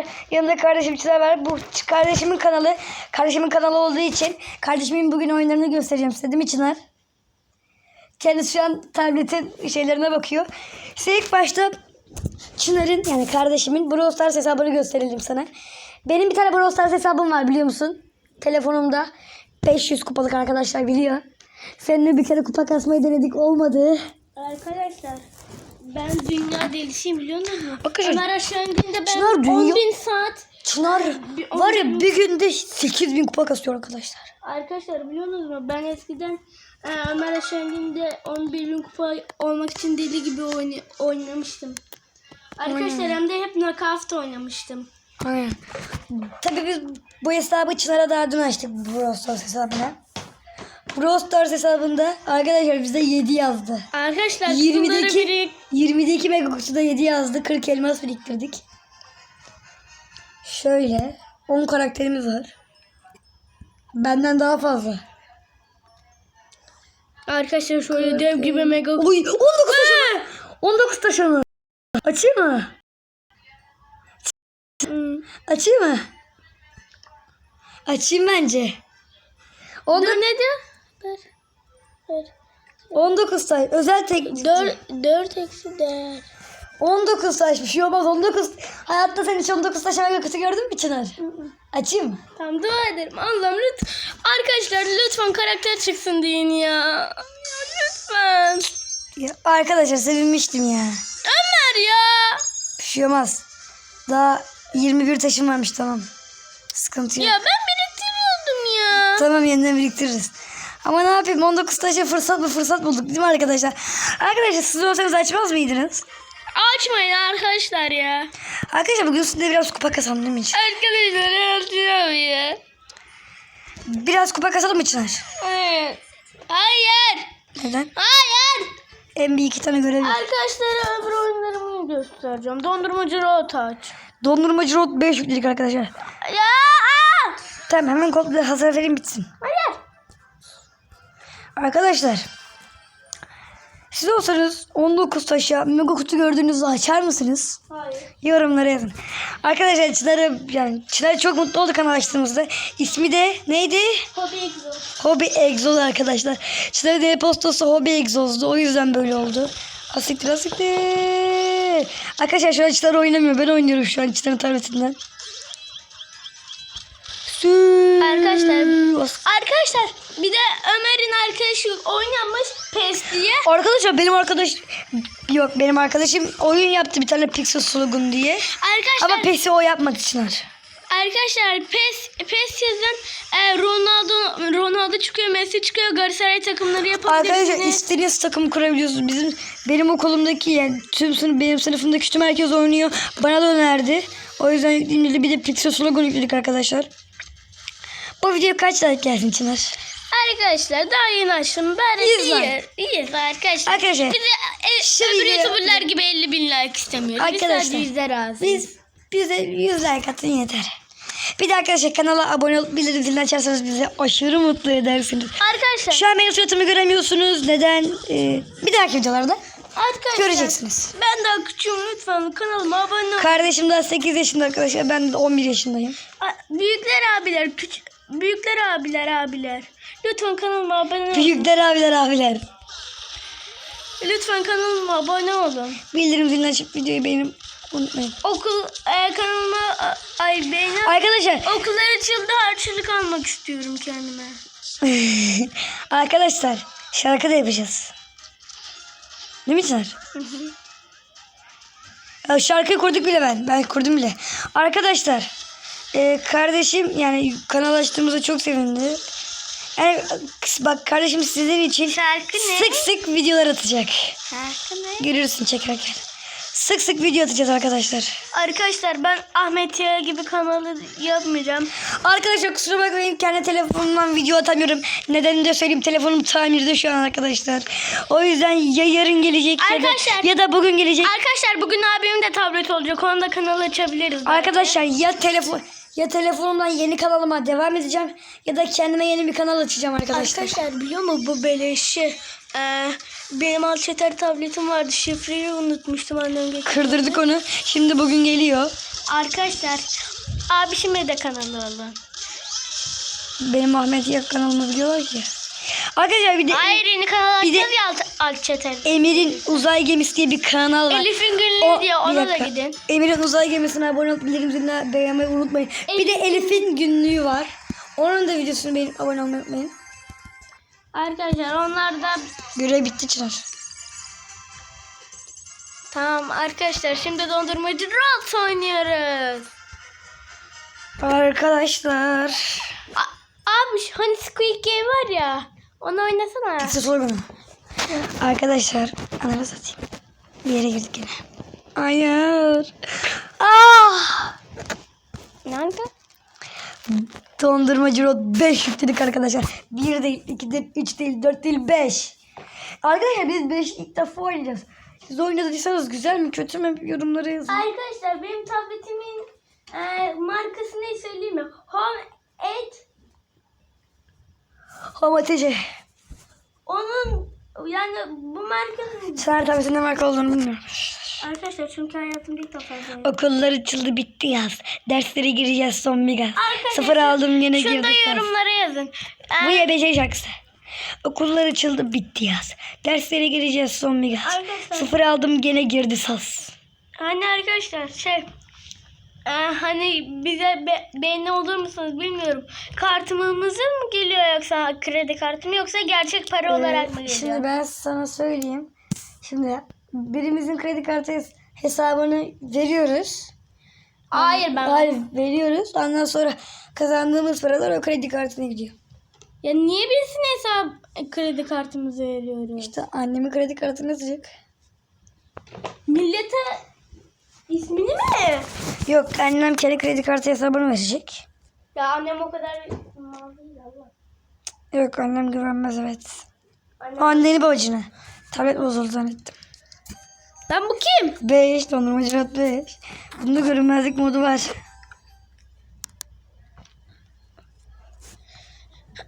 var. Yanımda kardeşim Çınar var. Bu kardeşimin kanalı. Kardeşimin kanalı olduğu için kardeşimin bugün oyunlarını göstereceğim size değil mi Çınar? Kendisi şu an tabletin şeylerine bakıyor. Size ilk başta Çınar'ın yani kardeşimin Brawl Stars hesabını gösterelim sana. Benim bir tane Brawl Stars hesabım var biliyor musun? Telefonumda 500 kupalık arkadaşlar biliyor. Seninle bir kere kupa kasmayı denedik olmadı. Arkadaşlar ben dünya delisiyim biliyor musunuz? Arkadaşlar, Ömer aşağı indiğinde ben Çınar 10 dünya- bin saat Çınar var ya bir günde 8000 kupa kasıyor arkadaşlar. Arkadaşlar biliyor musunuz? Ben eskiden e, Ömer aşağı indiğinde 11 bin kupa olmak için deli gibi oyna- oynamıştım. Arkadaşlar hem de hep knockout oynamıştım. Aynen. Tabii biz bu hesabı Çınar'a daha dün açtık Brawl Stars hesabına. Brawl Stars hesabında arkadaşlar bize 7 yazdı. Arkadaşlar 20'deki kutuları biri 20'deki mega kutuda 7 yazdı. 40 elmas biriktirdik. Şöyle 10 karakterimiz var. Benden daha fazla. Arkadaşlar şöyle dev gibi mega Oy 19 taşımı. 19 taşımı. Açayım mı? Hmm. Açayım mı? Açayım bence. 19, Dur ne diyor? Ver. Ver. 19 taş. Özel tek. 4, 4 eksi değer. 19 taş bir şey olmaz 19. Hayatta sen hiç 19 taş kutu gördün mü Çınar? Açayım mı? Tamam dua ederim. Allah'ım lütfen. Arkadaşlar lütfen karakter çıksın deyin ya. Ya Lütfen. Ya, arkadaşlar sevinmiştim ya. Ömer ya. Bir şey olmaz. Daha 21 taşım varmış tamam. Sıkıntı yok. Ya ben biriktiriyordum ya. Tamam yeniden biriktiririz. Ama ne yapayım 19 taşa fırsat mı fırsat bulduk değil mi arkadaşlar? Arkadaşlar siz olsanız açmaz mıydınız? Açmayın arkadaşlar ya. Arkadaşlar bugün sizinle biraz kupa kasalım değil mi hiç? Arkadaşlar açıyorum ya. Biraz kupa kasalım mı Çınar? Hayır. Hayır. Neden? Hayır. En bir iki tane görev. Arkadaşlara öbür oyunlarımı göstereceğim. Dondurmacı Rotaç. Dondurmacı Road 5 yükledik arkadaşlar. Ya. Tamam hemen kodları hazır vereyim bitsin. Arkadaşlar. Siz olsanız 19 taşa mega kutu gördüğünüzde açar mısınız? Hayır. Yorumlara yazın. Arkadaşlar Çınar'ı yani Çınar çok mutlu oldu kanal açtığımızda. İsmi de neydi? Hobi egzoz. Hobby Egzoz arkadaşlar. Çınar'ın e-postası Hobby Egzoz'du. O yüzden böyle oldu. Asiktir asiktir. Arkadaşlar şu an Çınar oynamıyor. Ben oynuyorum şu an Çınar'ın tabletinden. Sü- Arkadaşlar- Arkadaşlar bir de Ömer'in arkadaşı oynamış PES diye. Arkadaşlar benim arkadaş yok benim arkadaşım oyun yaptı bir tane Pixel Slogan diye. Arkadaşlar Ama PES'i o yapmadı Çınar. arkadaşlar PES PES yazın e, Ronaldo Ronaldo çıkıyor, Messi çıkıyor, Galatasaray takımları Arkadaşlar yapabilirsiniz. istediğiniz takım kurabiliyorsunuz. Bizim benim okulumdaki yani tüm sınıf benim sınıfımdaki tüm herkes oynuyor. Bana da önerdi. O yüzden yükleyince bir de Pixel Slogan yükledik arkadaşlar. Bu video kaç like gelsin Çınar? Arkadaşlar daha yeni açtım. Bari Yüz iyi. like. İyiyiz arkadaşlar. Arkadaşlar, Biz de e, öbür video- youtuberlar gibi 50 bin like istemiyoruz. Biz Arkadaşlar, sadece yüzde razıyız. Biz bize 100 like atın yeter. Bir de arkadaşlar kanala abone olup bildirim zilini açarsanız bize aşırı mutlu edersiniz. Arkadaşlar, Şu an benim suratımı göremiyorsunuz. Neden? Ee, bir dahaki videolarda arkadaşlar göreceksiniz. Ben daha küçüğüm lütfen kanalıma abone olun. Kardeşim daha 8 yaşında arkadaşlar. Ben de 11 yaşındayım. A- Büyükler abiler, küçük büyükler abiler abiler. Lütfen kanalıma abone olun. Büyükler abiler abiler. Lütfen kanalıma abone olun. Bildirim zilini açıp videoyu beğenip unutmayın. Okul e, kanalıma ay beğenin. Arkadaşlar Okullar açıldı harçlık almak istiyorum kendime. arkadaşlar şarkı da yapacağız. Değil mi Çınar? Ya şarkıyı kurduk bile ben. Ben kurdum bile. Arkadaşlar e, kardeşim yani kanal açtığımıza çok sevindi. Yani bak kardeşim sizin için Şarkı ne? sık sık videolar atacak. Şarkı ne? Görürsün çekerken. Sık sık video atacağız arkadaşlar. Arkadaşlar ben Ahmet Yaya gibi kanalı yapmayacağım. Arkadaşlar kusura bakmayın kendi telefonumdan video atamıyorum. Nedenini de söyleyeyim telefonum tamirde şu an arkadaşlar. O yüzden ya yarın gelecek ya da, Arkadaşlar- ya da bugün gelecek. Arkadaşlar bugün abimin de tablet olacak. Onda kanal açabiliriz. belki. Arkadaşlar ya telefon ya telefonumdan yeni kanalıma devam edeceğim ya da kendime yeni bir kanal açacağım arkadaşlar. Arkadaşlar biliyor musun bu beleşi? Ee, benim Alçeter tabletim vardı. Şifreyi unutmuştum annem getirdi. Kırdırdık onu. Şimdi bugün geliyor. Arkadaşlar abişime de kanalı olun. Benim Ahmet Yak kanalımı biliyorlar ki. Arkadaşlar bir de Hayır yeni kanal Bir de- ya alt, alt çeten. Emir'in uzay gemisi diye bir kanal var. Elif'in günleri diye bir ona da dakika. gidin. Emir'in uzay gemisine abone olup bildirim ziline beğenmeyi unutmayın. Bir de Elif'in günlüğü var. Onun da videosunu beğenip abone olmayı unutmayın. Arkadaşlar onlar da Görev bitti Çınar. tamam arkadaşlar şimdi dondurmacı Rot oynuyoruz. Arkadaşlar. A- abi şu hani Squid Game var ya onu oynasana. Arkadaşlar. Ananı satayım. Bir yere girdik yine. Hayır. Ah! Nerede? Dondurmacı Rod 5 yükledik arkadaşlar. 1 değil, 2 değil, 3 değil, 4 değil, 5. Arkadaşlar biz 5 ilk defa oynayacağız. Siz oynadıysanız güzel mi kötü mü yorumlara yazın. Arkadaşlar benim tabletimin e, markası ne söyleyeyim mi? Home 8 Hamatece. onun yani bu markanın Çınar tabii marka olduğunu bilmiyorum. Arkadaşlar çünkü hayatımda ilk defa. Okullar açıldı bitti yaz. Derslere gireceğiz son bir gaz. Sıfır aldım yine Şunu da yorumlara yazın. Bu E, YBC şarkısı. Okullar açıldı bitti yaz. Derslere gireceğiz son bir gaz. Sıfır aldım gene girdi saz. Hani arkadaşlar şey e, hani bize be, beğeni olur musunuz bilmiyorum. Kartımızın mı geliyor yoksa kredi kartı mı yoksa gerçek para olarak mı Ee, geliyor? Şimdi ben sana söyleyeyim. Şimdi birimizin kredi kartı hes- hesabını veriyoruz. Hayır ben. Hayır veriyoruz. Ondan sonra kazandığımız paralar o kredi kartına gidiyor. Ya niye birisine hesap kredi kartımızı veriyoruz? İşte annemin kredi kartı yazacak. Millete ismini mi? Yok annem kendi kredi kartı hesabını verecek. Ya annem o kadar. Yok annem güvenmez evet. Annem- Anneni babacını. Tablet bozuldu zannettim. Lan bu kim? 5 dondurmacı rahat 5. Bunda görünmezlik modu var.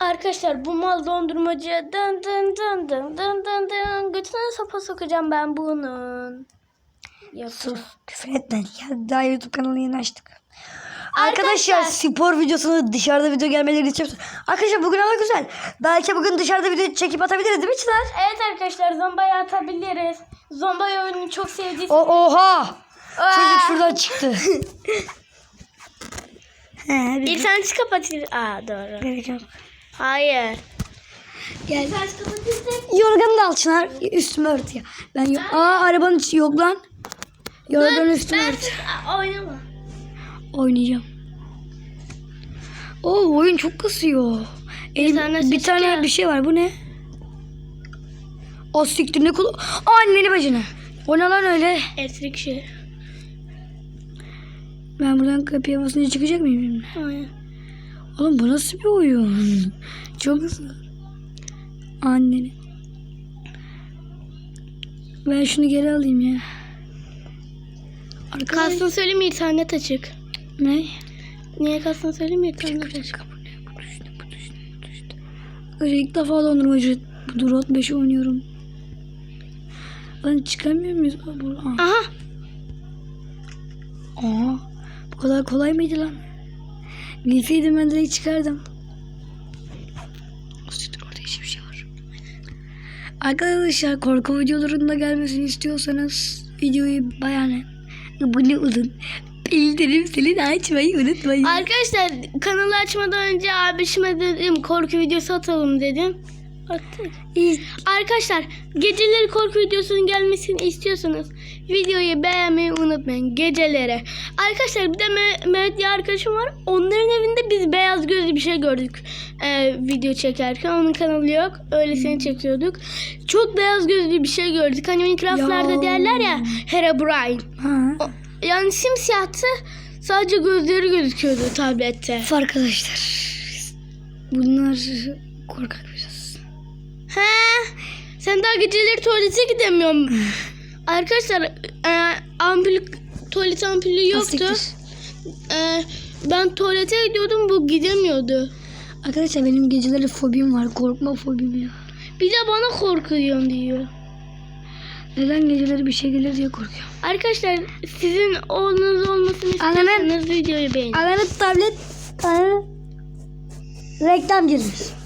Arkadaşlar bu mal dondurmacıya dın dın dın dın dın dın dın götüne sopa sokacağım ben bunun. Yok. Sus küfür etme. Ya daha YouTube kanalını yeni açtık. Arkadaşlar- Arkadaşlar spor videosunu dışarıda video gelmeleri istiyorsun. Arkadaşlar bugün hava güzel. Belki bugün dışarıda video çekip atabiliriz değil mi Çınar? Evet arkadaşlar zombayı atabiliriz. Zombayı oyununu çok sevdiyseniz. O oha! Aa! Çocuk şuradan çıktı. He, bir İnternet kapatır. Aa doğru. gerek yok. Hayır. Gel. Yorganı da al Çınar. Üstümü ört ya. Ben yo- Aa arabanın içi yok lan. Yorganı üstüme Ben. Aa, oynama. Oynayacağım. Oo oyun çok kasıyor. Elim- tane bir tane gel. bir şey var. Bu ne? O siktir ne kulu. Anneni bacını. O ne lan öyle? Elektrik şey. Ben buradan kapıya basınca çıkacak mıyım şimdi? Aynen. Oğlum bu nasıl bir oyun? Çok hızlı. Anneni. Ben şunu geri alayım ya. Kalsın söyleyeyim mi internet açık. Ne? Niye kalsın söyleyeyim mi internet açık. Arkadaşlar ilk defa dondurmacı Durot 5 oynuyorum. Lan çıkamıyor muyuz? Aha. Aa, bu kadar kolay mıydı lan? Bilseydim ben direkt çıkardım. Orada hiçbir şey var. Arkadaşlar korku videolarında gelmesini istiyorsanız videoyu beğenin. Abone olun. Bildirim zilini açmayı unutmayın. Arkadaşlar kanalı açmadan önce abişime dedim korku videosu atalım dedim. Arkadaşlar geceleri korku videosunun gelmesini istiyorsanız videoyu beğenmeyi unutmayın gecelere. Arkadaşlar bir de Me- Mehmet diye arkadaşım var. Onların evinde biz beyaz gözlü bir şey gördük ee, video çekerken. Onun kanalı yok. Öylesine çekiyorduk. Çok beyaz gözlü bir şey gördük. Hani Minecraft'larda Ya. derler ya Herobrine. Ha. O- Yani simsiyahtı. Sadece gözleri gözüküyordu tablette. Arkadaşlar. Bunlar korkak. He, sen daha geceleri tuvalete gidemiyorum. Arkadaşlar e, ampul tuvalet ampulü yoktu. E, ben tuvalete gidiyordum bu gidemiyordu. Arkadaşlar benim geceleri fobim var. Korkma fobim ya. Bir de bana korkuyorsun diyor. Neden geceleri bir şey gelir diye korkuyorum. Arkadaşlar sizin oğlunuz olmasını istiyorsanız videoyu beğenin. Ananın tablet ananın reklam girmiş.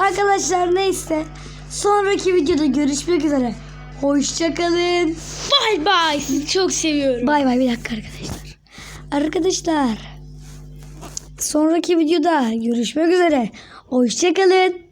Arkadaşlar neyse. Sonraki videoda görüşmek üzere. Hoşçakalın. Bay bay. Sizi çok seviyorum. Bay bay bir dakika arkadaşlar. Arkadaşlar. Sonraki videoda görüşmek üzere. Hoşçakalın.